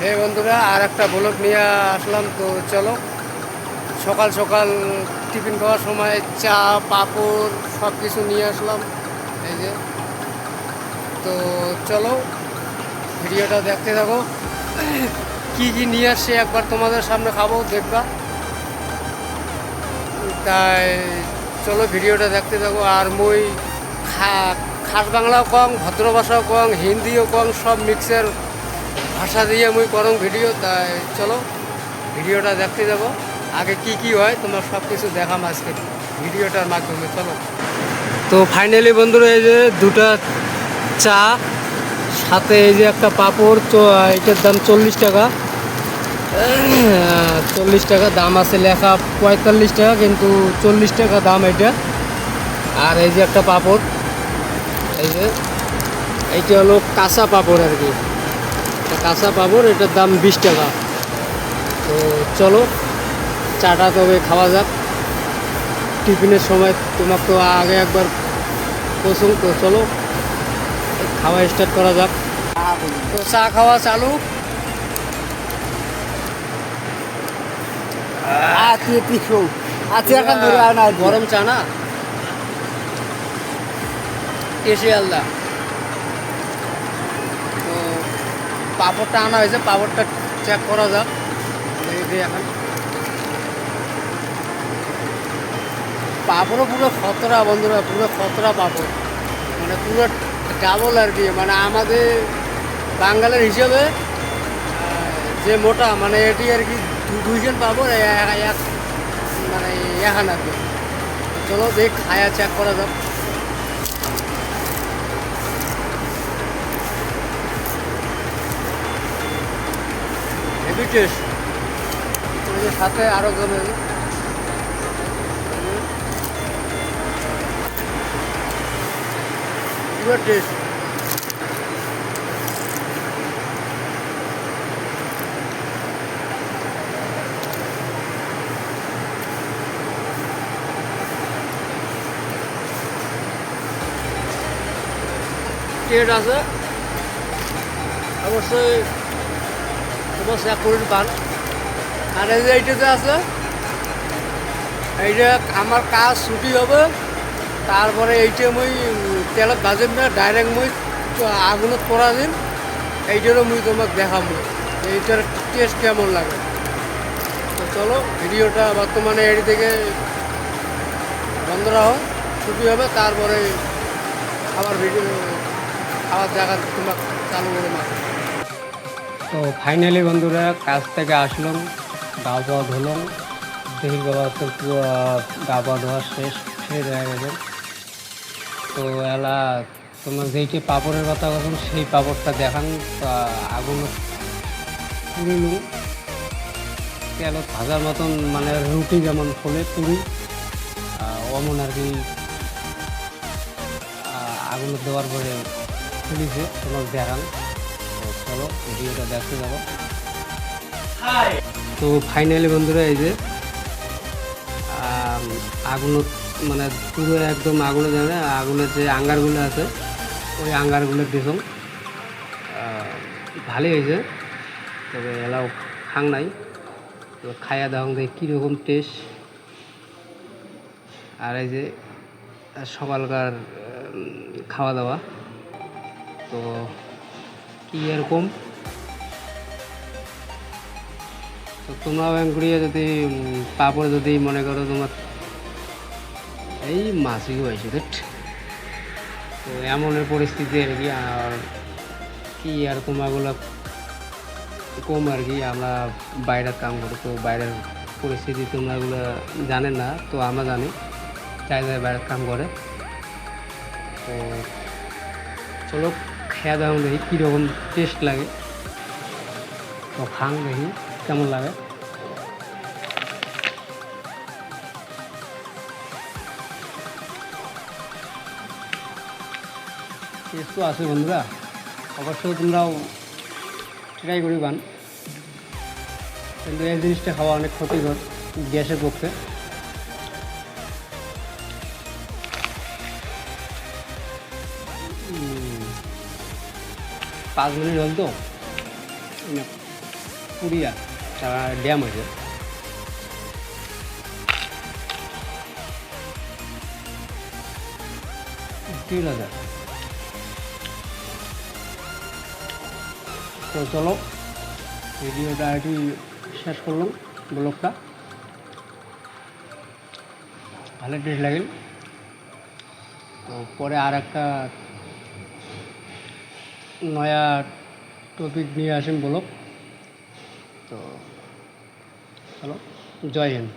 হে বন্ধুরা, আর একটা ব্লগ নিয়ে আসলাম। তো চলো, সকাল সকাল টিফিন খাওয়ার সময় চা, পাপড় সব কিছু নিয়ে আসলাম। এই যে, তো চলো, ভিডিওটা দেখতে থাকো। কি কি নিয়ে আসছে একবার তোমাদের সামনে খাব, দেখবা। তাই চলো ভিডিওটা দেখতে থাকো। আর মই খাস বাংলাও কম ভদ্র ভাষাও কম হিন্দিও কম সব মিক্সের ভাষা দিয়ে মুই করং ভিডিও, তাই চলো, ভিডিওটা দেখতে যাব। আগে কি কি হয়, তোমার সব কিছু দেখাম আজকে ভিডিওটার মাধ্যমে, চলো। তো ফাইনালি বন্ধুরা, এই যে দুটা চা, সাথে এই যে একটা পাপড়, তো এটার দাম চল্লিশ টাকা। চল্লিশ টাকা দাম আছে, লেখা পঁয়তাল্লিশ টাকা, কিন্তু চল্লিশ টাকা দাম এটা। আর এই যে একটা পাপড়, এই যে, এইটা হলো কাঁচা পাপড় আর কি। এটা কাঁচা পাঁপড় এটার দাম বিশ টাকা। তো চলো চাটা তবে খাওয়া যাক। টিফিনের সময় তোমার তো আগে একবার পছন্দ তো চলো খাওয়া স্টার্ট করা যাক। তো চা খাওয়া চালু। গরম চা না? এসে আলদা পাঁপড়টা আনা হয়েছে, পাপড়টা চেক করা যাক। এখন। পাঁপড়ও পুরো খতরা বন্ধুরা, পুরো খতরা পাঁপড়। মানে পুরো ডাবল আর কি মানে আমাদের বাঙালির হিসেবে যে মোটা মানে এটি আর কি দুইজন পাঁপড় এক মানে এখন আর কি। চলো দেখ, খায়া চেক করা যাক। টেস্ট সাথে আরও। পুরো টেস্ট টেস্ট আছে অবশ্যই চেক করে পান আর এই যে এইটাতে আছে, এইটা আমার কাজ ছুটি হবে। তারপরে এইটা মই তেলত ভাজিম না, ডাইরেক্ট মই আগুনত পরা দিন এইটারও মুই তোমাকে দেখাবো এইটার টেস্ট কেমন লাগে? তো চলো, ভিডিওটা বর্তমানে এডি থেকে বন্ধ রাখো। ছুটি হবে, তারপরে আবার ভিডিও খাওয়ার জায়গা তোমাকে চালু করে মাছ তো ফাইনালি বন্ধুরা কাজ থেকে আসলাম, গা পাওয়া ধুলাম, দেখি বাবা তো গা পাওয়া ধোয়া শেষ শেষ হয়ে গেছে তো এলা, তোমার যেইটি পাপড়ের কথা বলুন সেই পাপড়টা দেখান আগুন পুরিলু তেলত ভাজার মতন মানে রুটি যেমন ফলে পুরি অমন আর কি আগুন দেওয়ার পরে পুলিশে তোমার দেখান। চলো ভিডিওটা দেখতে যাব তো ফাইনালি বন্ধুরা এই যে আগুন মানে পুরো একদম আগুনে জানে আগুনের যে আঙ্গারগুলো আছে ওই আঙ্গারগুলো দিছম ভালোই হয়েছে তবে এলাও খাং নাই। তো খাইয়া দাও দেখি কীরকম টেস্ট আর এই যে সকালকার খাওয়া দাওয়া। তো কি এরকম? তো তোমরা ব্যাংকুড়িয়ে যদি পাপড় যদি মনে করো তোমার এই মাছই হয়েছে দেখ তো এমনের পরিস্থিতি আর কি আর কি আর তোমাগুলো কম আর কি, আমরা বাইরের কাম করি। তো বাইরের পরিস্থিতি তোমরাগুলো জানেন না, তো আমরা জানি। যাই বাইরের কাম করে। তো চলো। খেয়া দাও দেখি কীরকম টেস্ট লাগে। তো খাং দেখি কেমন লাগে। টেস্ট আছে বন্ধুরা। অবশ্যই তোমরাও ট্রাই করি গান কিন্তু এই জিনিসটা খাওয়া অনেক ক্ষতিকর গ্যাসের পক্ষে। উম, পাঁচ মিনিট হল তো? পুরিয়া তারা ড্যাম আছে। তিন হাজার। তো চলো, ভিডিওটা এটি শেষ করলাম ব্লগটা। ভালো টেস্ট লাগেন তো পরে আর একটা নয়া টপিক নিয়ে আসেন ব্লগ তো হ্যালো জয় হিন্দ।